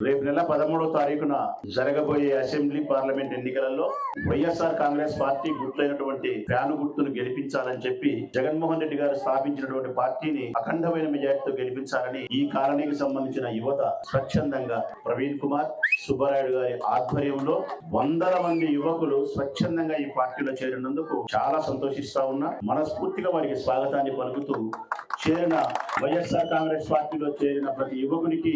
రేపు నెల పదమూడో తారీఖున జరగబోయే అసెంబ్లీ పార్లమెంట్ ఎన్నికలలో వైఎస్ఆర్ కాంగ్రెస్ పార్టీ గుర్తైనటువంటి ఫ్యాను గుర్తును గెలిపించాలని చెప్పి జగన్మోహన్ రెడ్డి గారు స్థాపించినటువంటి పార్టీని అఖండమైన మెజార్టీతో గెలిపించాలని ఈ కాలనీకి సంబంధించిన యువత స్వచ్ఛందంగా ప్రవీణ్ కుమార్ సుబ్బారాయుడు గారి ఆధ్వర్యంలో వందల మంది యువకులు స్వచ్ఛందంగా ఈ పార్టీలో చేరినందుకు చాలా సంతోషిస్తా ఉన్నా. మనస్ఫూర్తిగా వారికి స్వాగతాన్ని పలుకుతూ చేరిన వైఎస్ఆర్ కాంగ్రెస్ పార్టీలో చేరిన ప్రతి యువకునికి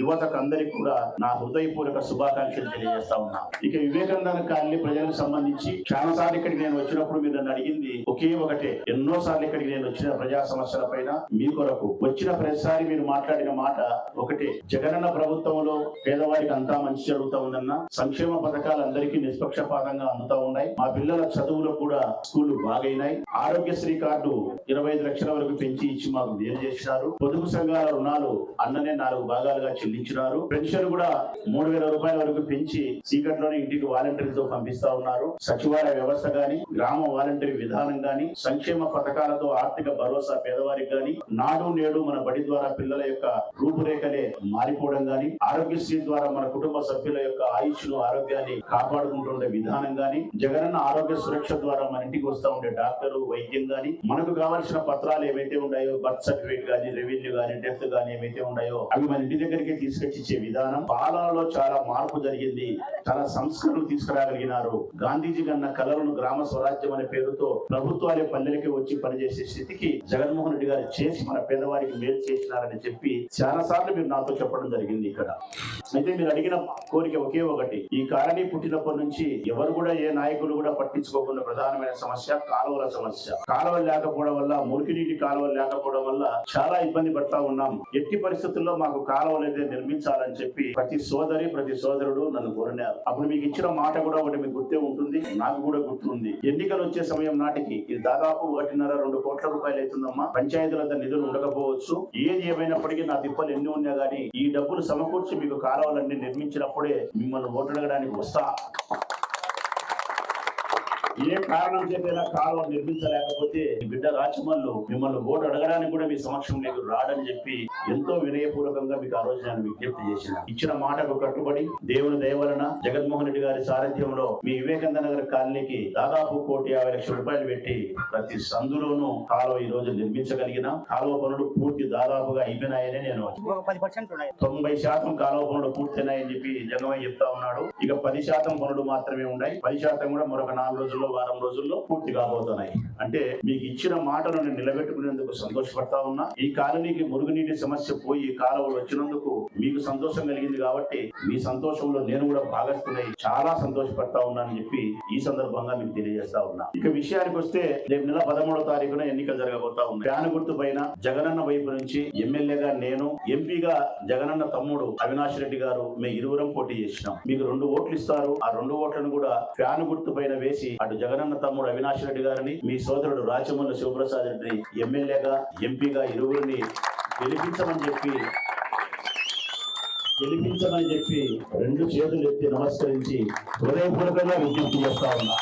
యువతకు అందరికి కూడా నా హృదయపూర్వక శుభాకాంక్షలు తెలియజేస్తా ఉన్నా. ఇక వివేకానంద కాలనీ ప్రజలకు సంబంధించి చాలా ఇక్కడికి నేను వచ్చినప్పుడు మీరు నన్ను అడిగింది ఒకే ఒకటే ఎన్నో సార్లు ఇక్కడికి నేను వచ్చిన ప్రజా సమస్యల పైన మీ కొరకు వచ్చిన ప్రతిసారి మీరు మాట్లాడిన మాట ఒకటే జగనన్న ప్రభుత్వంలో పేదవారికి అంతా మంచి జరుగుతా ఉందన్న సంక్షేమ పథకాలు అందరికీ నిష్పక్షపాతంగా అందుతా ఉన్నాయి. మా పిల్లల చదువులో కూడా స్కూల్ బాగైనాయి. ఆరోగ్యశ్రీ కార్డు ఇరవై ఐదు లక్షల వరకు పెంచి ఇచ్చి మాకు మేలు చేసినారు. పొదుపు సంఘాల రుణాలు అన్ననే నాలుగు భాగాలుగా చెల్లించినారు. పెన్షన్ కూడా మూడు వేల రూపాయల వరకు పెంచి చీకట్లోనే ఇంటికి వాలంటీర్లతో పంపిస్తా ఉన్నారు. సచివాలయ వ్యవస్థ గాని గ్రామ వాలంటీర్ విధానం గాని సంక్షేమ పథకాలతో ఆర్థిక భరోసా పేదవారికి గాని నాడు నేడు మన బడి ద్వారా పిల్లల యొక్క రూపురేఖలే మారిపోవడం గాని ఆరోగ్యశ్రీ ద్వారా మన కుటుంబ సభ్యుల యొక్క ఆయుష్ను ఆరోగ్యాన్ని కాపాడుకుంటుండే విధానం గాని జగనన్న ఆరోగ్య సురక్ష ద్వారా మన ఇంటికి వస్తా ఉండే డాక్టరు వైద్యం గాని మనకు కావాల్సిన పత్రాలు ఏవైతే ఉన్నాయో బర్త్ సర్టిఫికేట్ కానీ రెవెన్యూ కానీ డెత్ కానీ ఏవైతే ఉన్నాయో అవి మన ఇంటి దగ్గరికి తీసుకొచ్చి ఇచ్చే విధానం పాలనలో చాలా మార్పు జరిగింది. చాలా సంస్కరణలు తీసుకురాగలిగినారు. గాంధీజీ కన్న కలలను గ్రామ స్వరాజ్యం అనే పేరుతో ప్రభుత్వాలే పల్లెలకి వచ్చి పనిచేసే స్థితికి జగన్మోహన్ రెడ్డి గారు చేసి మన పేదవారికి మేలు చేసినారని చెప్పి చాలా సార్లు మీరు నాతో చెప్పడం జరిగింది ఇక్కడ. అయితే మీరు అడిగిన కోరిక ఒకే ఒకటి. ఈ కాలనీ పుట్టినప్పటి నుంచి ఎవరు కూడా ఏ నాయకులు కూడా పట్టించుకోకుండా ప్రధానమైన సమస్య కాలువల సమస్య. కాలువలు లేకపోవడం వల్ల మురికి నీటి కాలువలు లేకపోవడం వల్ల చాలా ఇబ్బంది పడతా ఉన్నాం. ఎట్టి పరిస్థితుల్లో మాకు కాలువలు అయితే నిర్మించాలని చెప్పి ప్రతి సోదరి ప్రతి సోదరుడు నన్ను కోరినారు. అప్పుడు మీకు ఇచ్చిన మాట కూడా ఒకటి మీకు గుర్తే ఉంటుంది నాకు కూడా గుర్తుంది. ఎన్నికలు వచ్చే సమయం నాటికి ఇది దాదాపు ఒకటిన్నర రెండు కోట్ల రూపాయలు అవుతుందమ్మా. పంచాయతీల నిధులు ఉండకపోవచ్చు. ఏది ఏమైనప్పటికీ నా తిప్పలు ఎన్ని ఉన్నా గానీ ఈ డబ్బులు సమకూర్చి మీకు కాలువలన్నీ నిర్మించినప్పుడే మిమ్మల్ని ఓటడగడానికి వస్తా. ఏ కారణం చేతైనా కాలువ నిర్మించలేకపోతే బిడ్డ రాచమల్లు మిమ్మల్ని ఓటు అడగడానికి కూడా మీ సమక్షం లేదు రాడని చెప్పి ఎంతో వినయపూర్వకంగా మీకు ఆ రోజు నేను విజ్ఞప్తి చేసిన. ఇచ్చిన మాటకు కట్టుబడి దేవుని దయ వలన జగన్మోహన్ రెడ్డి గారి సారథ్యంలో మీ వివేకానంద నగర్ కాలనీకి దాదాపు కోటి యాభై లక్షల రూపాయలు పెట్టి ప్రతి సందులోనూ కాలువ ఈ రోజు నిర్మించగలిగిన. కాలువ పనులు పూర్తి దాదాపుగా అయిపోయినాయని నేను తొంభై శాతం కాలువ పనులు పూర్తయినాయని చెప్పి జగమయ్య చెప్తా ఉన్నాడు. ఇక పది శాతం పనులు మాత్రమే ఉన్నాయి. పది శాతం కూడా మరొక నాలుగు రోజుల్లో వారం రోజుల్లో పూర్తి కాబోతున్నాయి. అంటే మీకు ఇచ్చిన మాటను నేను నిలబెట్టుకునేందుకు సంతోషపడతా ఉన్నా. ఈ కాలనీకి మురుగునీటి సమస్య పోయి కాలువలు వచ్చినందుకు మీకు సంతోషం కలిగింది కాబట్టి మీ సంతోషంలో నేను కూడా భాగస్తున్నాయి చాలా సంతోషపడతా ఉన్నానని చెప్పి ఈ సందర్భంగా మీకు తెలియజేస్తా ఉన్నా. ఇక విషయానికి వస్తే రేపు నెల పదమూడో తారీఖున ఎన్నికలు జరగబోతా ఉన్నాయి. ఫ్యాన్ గుర్తు పైన జగనన్న వైపు నుంచి ఎమ్మెల్యేగా నేను ఎంపీగా జగనన్న తమ్ముడు అవినాష్ రెడ్డి గారు మేము ఇరువురం పోటీ చేసినాం. మీకు రెండు ఓట్లు ఇస్తారు. ఆ రెండు ఓట్లను కూడా ఫ్యాన్ గుర్తు పైన వేసి అటు జగనన్న తమ్ముడు అవినాష్ రెడ్డి గారిని మీ సోదరుడు రాచమల్ల శివప్రసాద్ రెడ్డిని ఎమ్మెల్యేగా ఎంపీగా ఇరువురిని గెలిపించమని చెప్పి గెలిపించమని చెప్పి రెండు చేతులు ఎత్తి నమస్కరించి హృదయపూర్వకంగా విజ్ఞప్తి చేస్తా ఉన్నా.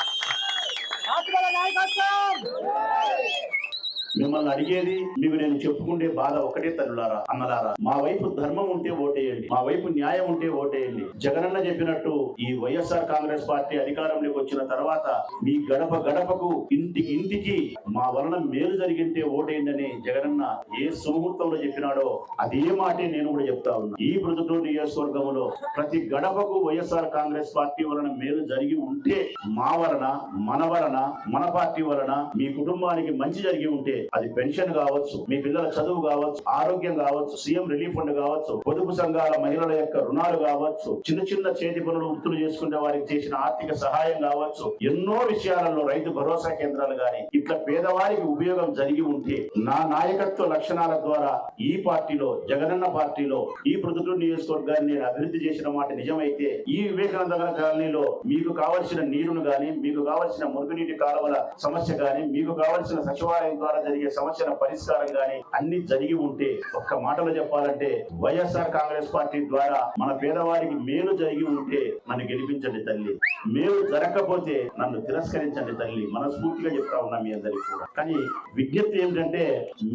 మిమ్మల్ని అడిగేది మీకు నేను చెప్పుకుంటే బాధ ఒకటే తల్లులారా అన్నలారా. మా వైపు ధర్మం ఉంటే ఓటేయండి మా వైపు న్యాయం ఉంటే ఓటేయండి. జగనన్న చెప్పినట్టు ఈ వైఎస్ఆర్ కాంగ్రెస్ పార్టీ అధికారంలోకి వచ్చిన తర్వాత మీ గడప గడపకు ఇంటికి ఇంటికి మా వలన మేలు జరిగింటే ఓటేయండి జగనన్న ఏ సుముహూర్తంలో చెప్పినాడో అదే మాటే నేను కూడా చెప్తా ఉన్నా. ఈ ప్రొద్దుటూరు నియోజకవర్గంలో ప్రతి గడపకు వైఎస్ఆర్ కాంగ్రెస్ పార్టీ వలన మేలు జరిగి ఉంటే మా వలన మన వలన మన పార్టీ వలన మీ కుటుంబానికి మంచి జరిగి ఉంటే అది పెన్షన్ కావచ్చు మీ పిల్లల చదువు కావచ్చు ఆరోగ్యం కావచ్చు సీఎం రిలీఫ్ ఫండ్ కావచ్చు పొదుపు సంఘాల మహిళల యొక్క రుణాలు కావచ్చు చిన్న చిన్న చేతి పనులు వృత్తులు చేసుకునే వారికి చేసిన ఆర్థిక సహాయం కావచ్చు ఎన్నో విషయాలలో రైతు భరోసా కేంద్రాలు గాని ఇట్లా పేదవారికి ఉపయోగం జరిగి ఉంటే నా నాయకత్వ లక్షణాల ద్వారా ఈ పార్టీలో జగనన్న పార్టీలో ఈ ప్రొద్దుటూరు నియోజకవర్గాన్ని నేను అభివృద్ధి చేసిన మాట నిజమైతే ఈ వివేకానంద కాలనీలో మీకు కావలసిన నీరును గాని మీకు కావలసిన మురుగునీటి కాలువల సమస్య గాని మీకు కావలసిన సచివాలయం ద్వారా జరిగే సమస్యల పరిష్కారం గాని అన్ని జరిగి ఉంటే ఒక్క మాటలో చెప్పాలంటే వైఎస్ఆర్ కాంగ్రెస్ పార్టీ ద్వారా మన పేదవారికి మేలు జరిగి ఉంటే నన్ను గెలిపించండి తల్లి. మేలు జరగకపోతే నన్ను తిరస్కరించండి తల్లి. మనస్ఫూర్తిగా చెప్తా ఉన్నా మీ అందరికి కూడా. కానీ విజ్ఞప్తి ఏంటంటే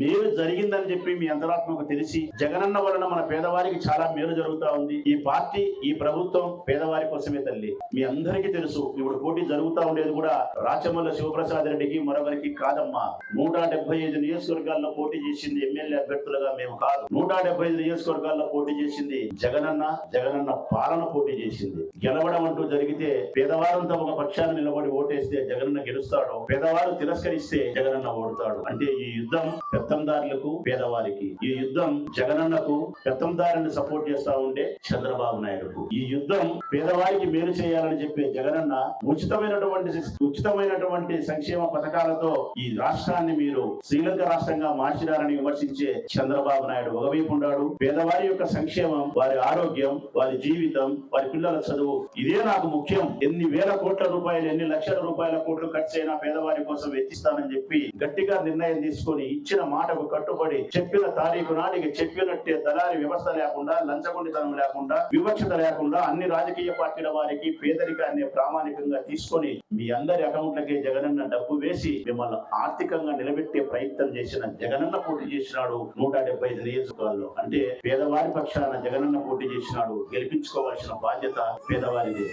మేలు జరిగిందని చెప్పి మీ అంతరాత్మకు తెలిసి జగనన్న వలన మన పేదవారికి చాలా మేలు జరుగుతా ఉంది. ఈ పార్టీ ఈ ప్రభుత్వం పేదవారి కోసమే తల్లి. మీ అందరికీ తెలుసు ఇప్పుడు పోటీ జరుగుతా ఉండేది కూడా రాచమల్ల శివప్రసాద్ రెడ్డికి మరొకరికి కాదమ్మా. నూట డెబ్బై ఐదు నియోజకవర్గాల్లో పోటీ చేసింది ఎమ్మెల్యే అభ్యర్థులుగా మేము కాదు. నూట డెబ్బై ఐదు నియోజకవర్గాల్లో పోటీ చేసింది జగనన్న జగనన్న పాలన పోటీ చేసింది. గెలవడం అంటూ జరిగితే పేదవారంతా ఒక పక్షాన్ని నిలబడి ఓటేస్తే జగనన్న గెలుస్తాడు. పేదవారు తిరస్కరిస్తే జగనన్న ఓడతాడు. అంటే ఈ యుద్ధం పెత్తందారులకు పేదవారికి. ఈ యుద్ధం జగనన్నకు పెత్తందారుని సపోర్ట్ చేస్తా ఉండే చంద్రబాబు నాయుడుకు. ఈ యుద్ధం పేదవారికి మేలు చేయాలని చెప్పే జగనన్న ఉచితమైనటువంటి ఉచితమైనటువంటి సంక్షేమ పథకాలతో ఈ రాష్ట్రాన్ని మీరు శ్రీలంక రాష్ట్రంగా మార్చినారని విమర్శించే చంద్రబాబు నాయుడు ఒకవైపు ఉన్నాడు. పేదవారి యొక్క సంక్షేమం వారి ఆరోగ్యం వారి జీవితం వారి పిల్లల చదువు ఇదే నాకు ముఖ్యం. ఎన్ని వేల కోట్ల రూపాయలు ఎన్ని లక్షల రూపాయల కోట్లు ఖర్చు అయినా పేదవారి కోసం వెచ్చిస్తానని చెప్పి గట్టిగా నిర్ణయం తీసుకొని ఇచ్చిన మాటకు కట్టుబడి చెప్పిన తారీఖు నాటికి చెప్పినట్టే దళారి వ్యవస్థ లేకుండా లంచగొండితనం లేకుండా వివక్షత లేకుండా అన్ని రాజకీయ పార్టీల వారికి పేదరికాన్ని ప్రామాణికంగా తీసుకొని మీ అందరి అకౌంట్లకే జగనన్న డబ్బు వేసి మిమ్మల్ని ఆర్థికంగా నిలబెట్టే ప్రయత్నం చేసిన జగనన్న పోటీ చేసినాడు నూట డెబ్బై ఐదు నియోజకవర్గాల్లో. అంటే పేదవారి పక్షాన జగనన్న పోటీ చేసినాడు గెలిపించుకోవాల్సిన బాధ్యత పేదవారిది.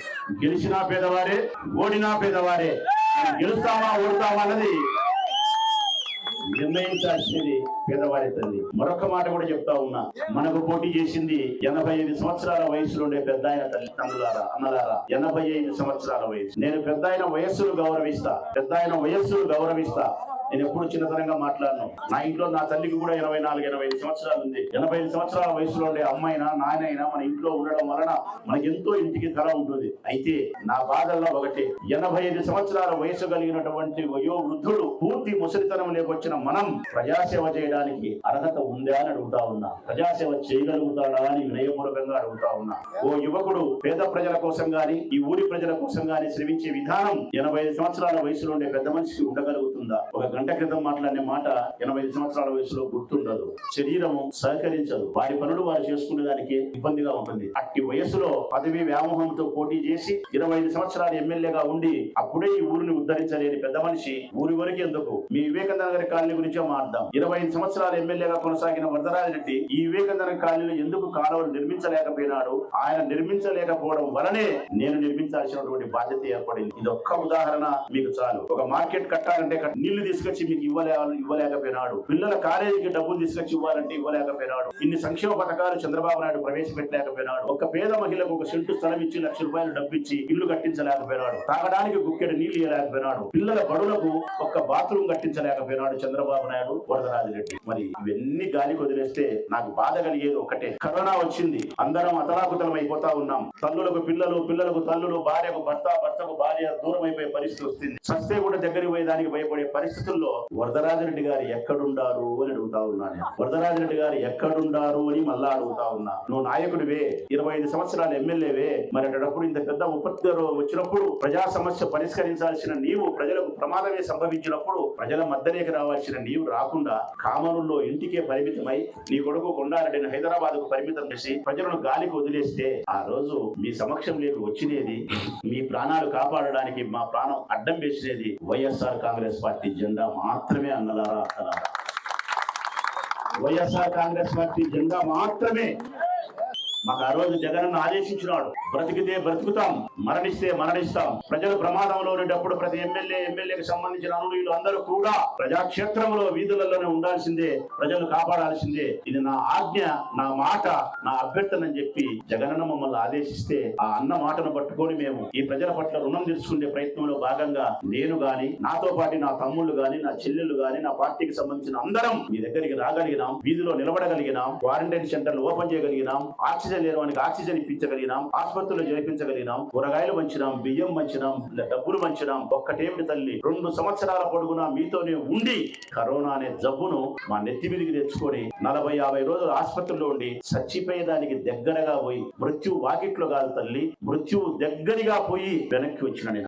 గెలిచినా పేదవారే ఓడినా పేదవారే. గెలుస్తామా ఓడతామా అన్నది నిర్ణయించాల్సింది పేదవారి తల్లి. మరొక మాట కూడా చెప్తా ఉన్నా. మనకు పోటీ చేసింది ఎనభై ఐదు సంవత్సరాల వయసులో ఉండే పెద్ద ఆయన తల్లి తండ్రులారా అన్నలారా. ఎనభై ఐదు సంవత్సరాల వయసు. నేను పెద్ద ఆయన వయస్సును గౌరవిస్తా. పెద్ద ఆయన వయస్సును గౌరవిస్తా. నేను ఎప్పుడు చిన్నతనంగా మాట్లాడను. నా ఇంట్లో నా తల్లికి కూడా ఇరవై నాలుగు ఎనభై ఐదు సంవత్సరాలు ఉంది. ఎనభై ఐదు సంవత్సరాల వయసులో ఉండే అమ్మాయినా నాయనైనా మన ఇంట్లో ఉండడం వలన మనకి ఎంతో ఇంటికి ధర ఉంటుంది. అయితే నా బాధల్లో ఒకటి ఎనభై ఐదు సంవత్సరాల వయసు కలిగినటువంటి వయో వృద్ధుడు పూర్తి ముసలితనం లేకొచ్చిన మనం ప్రజాసేవ చేయడానికి అర్హత ఉందా అని అడుగుతా ఉన్నా. ప్రజాసేవ చేయగలుగుతాడా అని వినయపూర్వకంగా అడుగుతా ఉన్నా. ఓ యువకుడు పేద ప్రజల కోసం గాని ఈ ఊరి ప్రజల కోసం గాని శ్రమించే విధానం ఎనభై ఐదు సంవత్సరాల వయసులో ఉండే పెద్ద మనిషి మనిషికి గుర్తుందా ఒక గంట క్రితం మాట్లాడిన మాట ఎనభై ఐదు సంవత్సరాల వయసులో గుర్తుండదు. శరీరము సహకరించదు. వారి పనులు వారు చేసుకునే దానికి ఇబ్బందిగా ఉంటుంది. అట్టి వయసులో పదవి వ్యామోహంతో పోటీ చేసి ఇరవై ఐదు సంవత్సరాలు ఎమ్మెల్యేగా ఉండి అప్పుడే ఈ ఊరిని ఉద్ధరించలేని పెద్ద మనిషి ఊరి వరకు ఎందుకు? మీ వివేకానంద గారి కాలనీ గురించే మాట్లాడదాం. ఇరవై ఐదు సంవత్సరాలు ఎమ్మెల్యేగా కొనసాగిన వరదరాజరెడ్డి ఈ వివేకానంద కాలనీలో ఎందుకు కాలువలు నిర్మించలేకపోయినాడు? ఆయన నిర్మించలేకపోవడం వలనే నేను నిర్మించాల్సినటువంటి బాధ్యత ఏర్పడింది. ఇది ఒక్క ఉదాహరణ మీకు చాలు. ఒక మార్కెట్ కట్టాలంటే నీళ్ళు తీసుకొచ్చి మీకు ఇవ్వలే ఇవ్వలేకపోయినాడు. పిల్లల కాలేజీకి డబ్బులు తీసుకొచ్చి ఇవ్వాలంటే ఇవ్వలేకపోయినాడు. ఇన్ని సంక్షేమ పథకాలు చంద్రబాబు నాయుడు ప్రవేశపెట్టలేకపోయినాడు. ఒక పేద మహిళకు ఒక సెంటు స్థలం ఇచ్చి లక్ష రూపాయలు డబ్బు ఇచ్చి ఇల్లు కట్టించలేకపోయినాడు. తాగడానికి గుక్కెడు నీళ్ళు ఇవ్వలేకపోయినాడు పిల్లల బడులకు ఒక్క బాత్రూమ్ కట్టించలేకపోయినాడు చంద్రబాబు నాయుడు వరదరాజిరెడ్డి మరి ఇవన్నీ గాలి వదిలేస్తే నాకు బాధ కలిగేది ఒకటే కరోనా వచ్చింది. అందరం అతలాకుతలం అయిపోతా ఉన్నాం. తల్లులకు పిల్లలు పిల్లలకు తల్లులు భార్యకు భర్త భర్తకు భార్య దూరం అయిపోయే పరిస్థితి వస్తుంది. సస్తే కూడా దగ్గరికి పోయేదానికి భయపడి పరిస్థితుల్లో వరదరాజరెడ్డి గారు ఎక్కడుండారు అని అడుగుతా ఉన్నాను వరదరాజరెడ్డి గారు ఎక్కడుండారు అని మళ్ళా అడుగుతా ఉన్నా. నువ్వు నాయకుడివే ఇరవై ఐదు సంవత్సరాలు ఎమ్మెల్యేవే మరి అటప్పుడు ఇంత పెద్ద ఉపద్రవం వచ్చినప్పుడు ప్రజా సమస్య పరిష్కరించాల్సిన నీవు ప్రజలకు ప్రమాదమే సంభవించినప్పుడు ప్రజల మధ్యలోకి రావాల్సిన నీవు రాకుండా కామనుల్లో ఇంటికే పరిమితమై నీ కొడుకు కొండారెడ్డిని హైదరాబాద్కు పరిమితం చేసి ప్రజలను గాలికి వదిలేస్తే ఆ రోజు మీ సమక్షం లేదు వచ్చినది మీ ప్రాణాలు కాపాడడానికి మా ప్రాణం అడ్డం వేసినది వైఎస్ఆర్ కాంగ్రెస్ పార్టీ. పార్టీ జెండా మాత్రమే అన్నలారా అత్తలారా వైఎస్ఆర్ కాంగ్రెస్ పార్టీ జెండా మాత్రమే మాకు ఆ రోజు జగన్ ఆదేశించినాడు. బ్రతికితే బ్రతుకుతాం మరణిస్తే మరణిస్తాం. ప్రజలు ప్రమాదంలో ఉండేటప్పుడు ప్రతి ఎమ్మెల్యే ఎమ్మెల్యేకి సంబంధించిన అనుయులు అందరూ కూడా ప్రజాక్షేత్రంలో వీధులలోనే ఉండాల్సిందే ప్రజలు కాపాడాల్సిందే. ఇది నా ఆజ్ఞ నా మాట నా అభ్యర్థన అని చెప్పి జగనన్న మమ్మల్ని ఆదేశిస్తే ఆ అన్న మాటను పట్టుకొని మేము ఈ ప్రజల పట్ల రుణం తీర్చుకునే ప్రయత్నంలో భాగంగా నేను గాని నాతో పాటు నా తమ్ముళ్ళు గాని నా చెల్లెళ్ళు గాని నా పార్టీకి సంబంధించిన అందరం మీ దగ్గరికి రాగలిగినాం వీధిలో నిలబడగలిగినాం క్వారంటైన్ సెంటర్లు ఓపెన్ చేయగలిగినాం ఆక్సిజన్ లేని వానికి ఆక్సిజన్ ఇప్పించగలిగినాం ఆసుపత్రులు జరిపించగలిగినాం కూరగాయలు మంచినాం బియ్యం మంచినాం డబ్బులు మంచినాం ఒక్కటేమిటి తల్లి రెండు సంవత్సరాల పొడుగునా మీతోనే ఉండి కరోనా అనే జబ్బును మా నెత్తి మీదికి తెచ్చుకొని నలభై యాభై రోజులు ఆసుపత్రిలో ఉండి చచ్చిపోయేదానికి దగ్గరగా పోయి మృత్యు వాకిట్లో కాదు తల్లి మృత్యువు దగ్గరగా పోయి వెనక్కి వచ్చిన నేను.